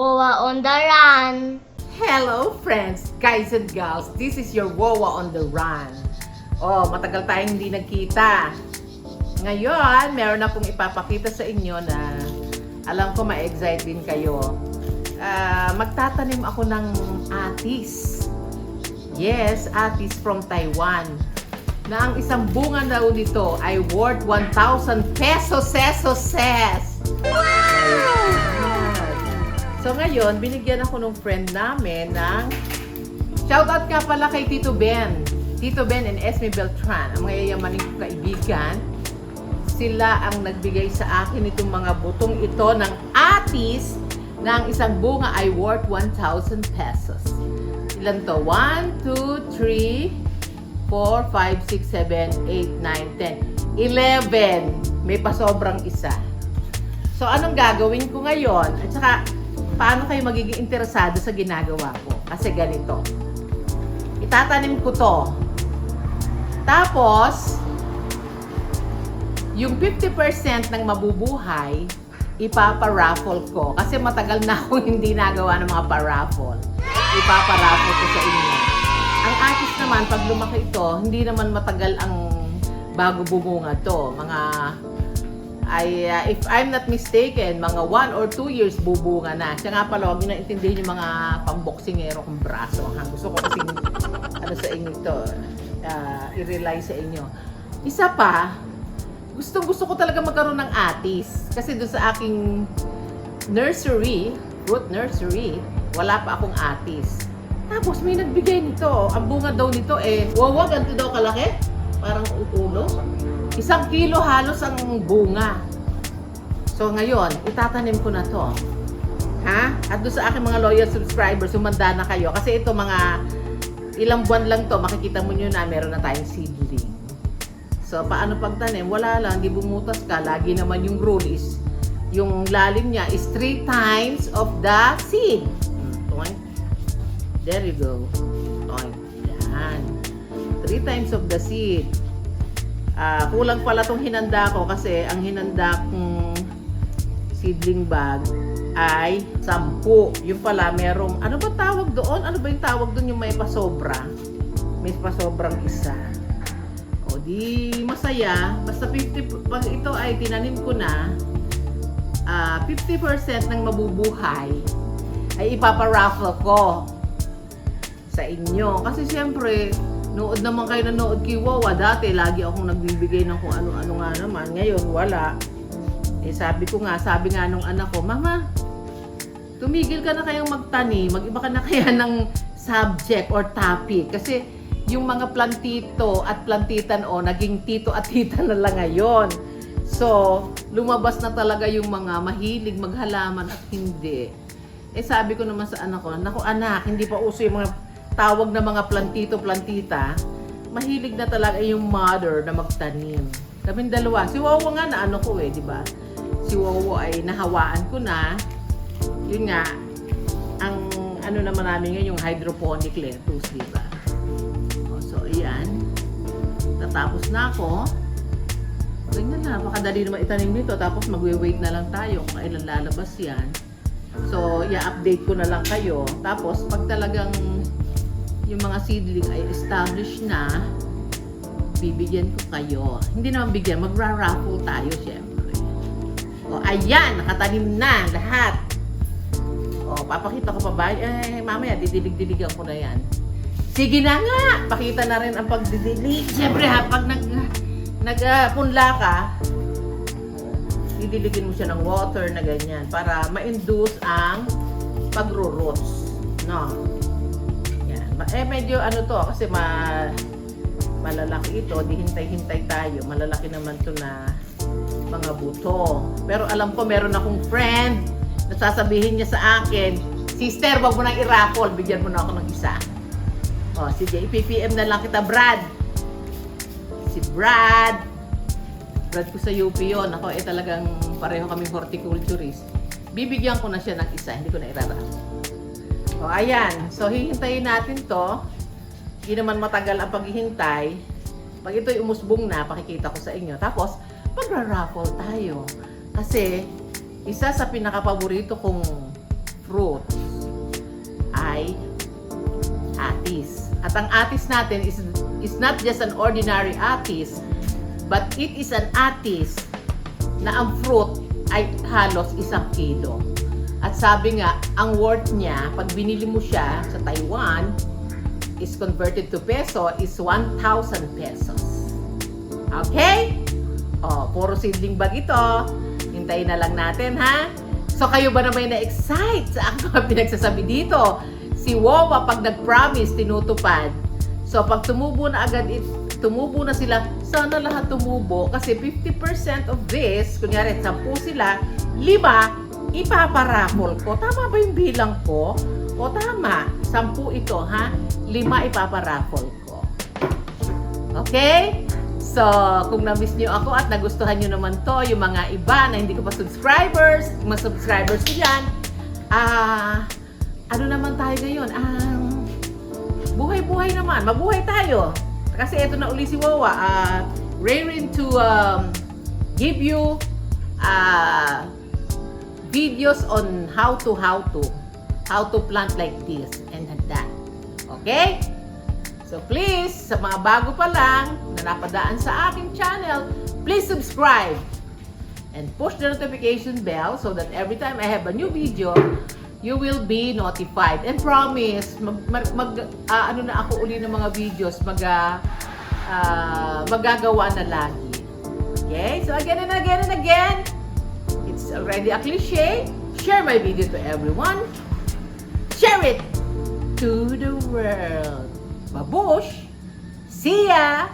Wawa on the run. Hello friends, guys and gals. This is your Wawa on the Run. Oh, matagal tayong hindi nagkita. Ngayon, meron akong ipapakita sa inyo na alam ko ma-excite din kayo. Ah, magtatanim ako ng atis. Yes, atis from Taiwan. Na ang isang bunga daw nito ay worth 1,000 pesos, pesos, ses. So ngayon, binigyan ako ng friend namin ng Shoutout nga pala kay Tito Ben. Tito Ben and Esme Beltran, ang mayayamaning kong kaibigan. Sila ang nagbigay sa akin itong mga butong ito ng atis ang isang bunga ay worth 1,000 pesos. Ilan to? 1, 2, 3, 4, 5, 6, 7, 8, 9, 10. 11. May pasobrang isa. So, anong gagawin ko ngayon? At saka, paano kayo magiging interesado sa ginagawa ko? Kasi ganito. Itatanim ko to. Tapos, yung 50% ng mabubuhay, ipaparaffle ko. Kasi matagal na akong hindi nagawa ng mga paraffle. Ipaparaffle ko sa inyo. Ang atis naman, pag lumaki ito, hindi naman matagal ang bago bumunga to. Mga ay uh, if I'm not mistaken, mga 1 or 2 years bubunga na. Siya nga pala, huwag niyo na intindihin yung mga pamboksingero kong braso. Ha? Gusto ko kasi ano sa inyo ito, uh, i-rely sa inyo. Isa pa, gustong gusto ko talaga magkaroon ng atis. Kasi doon sa aking nursery, fruit nursery, wala pa akong atis. Tapos may nagbigay nito. Ang bunga daw nito eh, wow, ganito daw kalaki. Parang ulo. Isang kilo halos ang bunga. So ngayon, itatanim ko na to. Ha? At doon sa aking mga loyal subscribers, sumanda na kayo. Kasi ito mga ilang buwan lang to, makikita mo nyo na meron na tayong seedling. So, paano pagtanim? Wala lang, di bumutas ka. Lagi naman yung rule is, yung lalim niya is three times of the seed. Toink. There you go. Toink. Yan. Three times of the seed. Ah, kulang pala tong hinanda ko kasi ang hinanda kong seedling bag ay sampu. Yung pala merong, ano ba tawag doon? Ano ba yung tawag doon yung may pasobra? May pasobrang isa. O di masaya. Basta 50, pag ito ay tinanim ko na, ah 50% ng mabubuhay ay ipaparaffle ko sa inyo. Kasi siyempre, nood naman kayo na nood kay Wawa. Dati, lagi akong nagbibigay ng kung ano-ano nga naman. Ngayon, wala. Eh, sabi ko nga, sabi nga nung anak ko, Mama, tumigil ka na kayang magtani. Mag-iba ka na kaya ng subject or topic. Kasi, yung mga plantito at plantitan o naging tito at tita na lang ngayon. So, lumabas na talaga yung mga mahilig maghalaman at hindi. Eh sabi ko naman sa anak ko, naku anak, hindi pa uso yung mga tawag na mga plantito, plantita. Mahilig na talaga yung mother na magtanim. Kaming dalawa. Si Wawa nga na ano ko eh, di ba? Si Wawa ay nahawaan ko na. Yun nga, ang ano naman namin ngayon, yung hydroponic lettuce, di ba? So, ayan. Tatapos na ako. Ganyan na, napakadali naman itanim nito. Tapos magwe-wait na lang tayo kung kailan lalabas yan. So, i-update ko na lang kayo. Tapos, pag talagang yung mga seedling ay established na, bibigyan ko kayo. Hindi naman bigyan, magra-raffle tayo syempre. O, ayan, nakatanim na lahat. O, papakita ko pa ba? Eh, mamaya, didilig-diligan ko na yan. Sige na nga! Pakita na rin ang pagdidilig. Siyempre ha, pag nag, nagpunla ka, didiligin mo siya ng water na ganyan para ma-induce ang pagro-roots. No? Eh, medyo ano to, kasi ma malalaki ito, di hintay-hintay tayo. Malalaki naman to na mga buto. Pero alam ko, meron akong friend na sasabihin niya sa akin, Sister, wag mo nang i-raffle, bigyan mo na ako ng isa. O, sige, ipipm na lang kita, Brad. Si Brad. Brad ko sa UP yun. Ako, eh talagang pareho kaming horticulturist. Bibigyan ko na siya ng isa, hindi ko na iraraffle. O, ayan. So, hihintayin natin to. Hindi naman matagal ang paghihintay. Pag ito'y umusbong na, pakikita ko sa inyo. Tapos, magra-raffle tayo. Kasi, isa sa pinakapaborito kong fruits ay atis. At ang atis natin is, is not just an ordinary atis, but it is an atis na ang fruit ay halos isang kilo. At sabi nga, ang worth niya, pag binili mo siya sa Taiwan, is converted to peso is 1,000 pesos. Okay? Oh, puro seedling bag ito. Hintayin na lang natin, ha? So, kayo ba na may na-excite sa ang pinagsasabi dito? Si Wowa, pag nag-promise, tinutupad. So, pag tumubo na agad, it, tumubo na sila, sana lahat tumubo kasi 50% of this, kunyari 10 sila, 5 ipaparapol ko. Tama ba yung bilang ko? O tama, sampu ito ha. Lima ipaparapol ko. Okay? So, kung na-miss nyo ako at nagustuhan nyo naman to, yung mga iba na hindi ko pa subscribers, mga subscribers ko dyan, ah, uh, ano naman tayo ngayon? Ang um, buhay-buhay naman. Mabuhay tayo. Kasi ito na uli si Wawa. Ah, uh, raring to um, give you uh, videos on how to, how to, how to plant like this and that. Okay? So please, sa mga bago pa lang na napadaan sa aking channel, please subscribe and push the notification bell so that every time I have a new video, you will be notified. And promise, mag, mag, mag- ah, ano na ako uli ng mga videos, mag, ah, magagawa na lagi. Okay? So again and again and again, already a cliche. Share my video to everyone. Share it to the world. Babush! See ya!